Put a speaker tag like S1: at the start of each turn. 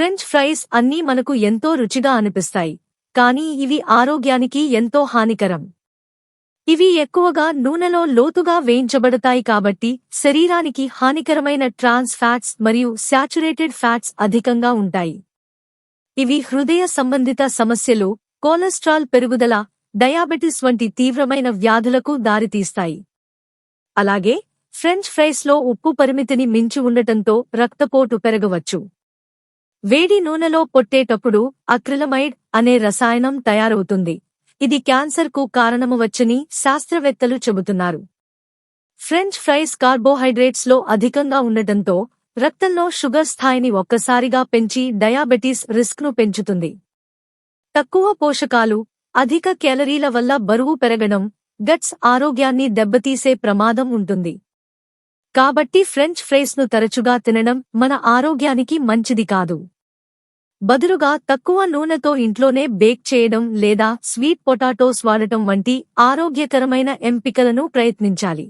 S1: French fries అన్నీ మనకు ఎంతో రుచిగా అనిపిస్తాయి. కానీ ఇవి ఆరోగ్యానికి ఎంతో హానికరం. ఇవి ఎక్కువగా నూనెలో లోతుగా వేయించబడతాయి కాబట్టి శరీరానికి హానికరమైన ట్రాన్స్ ఫ్యాట్స్ మరియు శాచురేటెడ్ ఫ్యాట్స్ అధికంగా ఉంటాయి. ఇవి హృదయ సంబంధిత సమస్యలు కొలెస్ట్రాల్ పెరుగుదల డయాబెటిస్ వంటి తీవ్రమైన వ్యాధులకు దారితీస్తాయి. అలాగే ఫ్రెంచ్ ఫ్రైస్లో ఉప్పు పరిమితిని మించి ఉండటంతో రక్తపోటు పెరగవచ్చు. వేడి నూనెలో పొట్టేటప్పుడు అక్రిలమైడ్ అనే రసాయనం తయారవుతుంది. ఇది క్యాన్సర్కు కారణమవచ్చని శాస్త్రవేత్తలు చెబుతున్నారు. ఫ్రెంచ్ ఫ్రైస్ కార్బోహైడ్రేట్స్లో అధికంగా ఉండటంతో రక్తంలో షుగర్ స్థాయిని ఒక్కసారిగా పెంచి డయాబెటీస్ రిస్క్ను పెంచుతుంది. తక్కువ పోషకాలు అధిక క్యాలరీల వల్ల బరువు పెరగడం గట్స్ ఆరోగ్యాన్ని దెబ్బతీసే ప్రమాదం ఉంటుంది. కాబట్టి ఫ్రెంచ్ ఫ్రైస్ను తరచుగా తినడం మన ఆరోగ్యానికి మంచిది కాదు. బదులుగా తక్కువ నూనెతో ఇంట్లోనే బేక్ చేయడం లేదా స్వీట్ పొటాటోస్ వాడటం వంటి ఆరోగ్యకరమైన ఎంపికలను ప్రయత్నించాలి.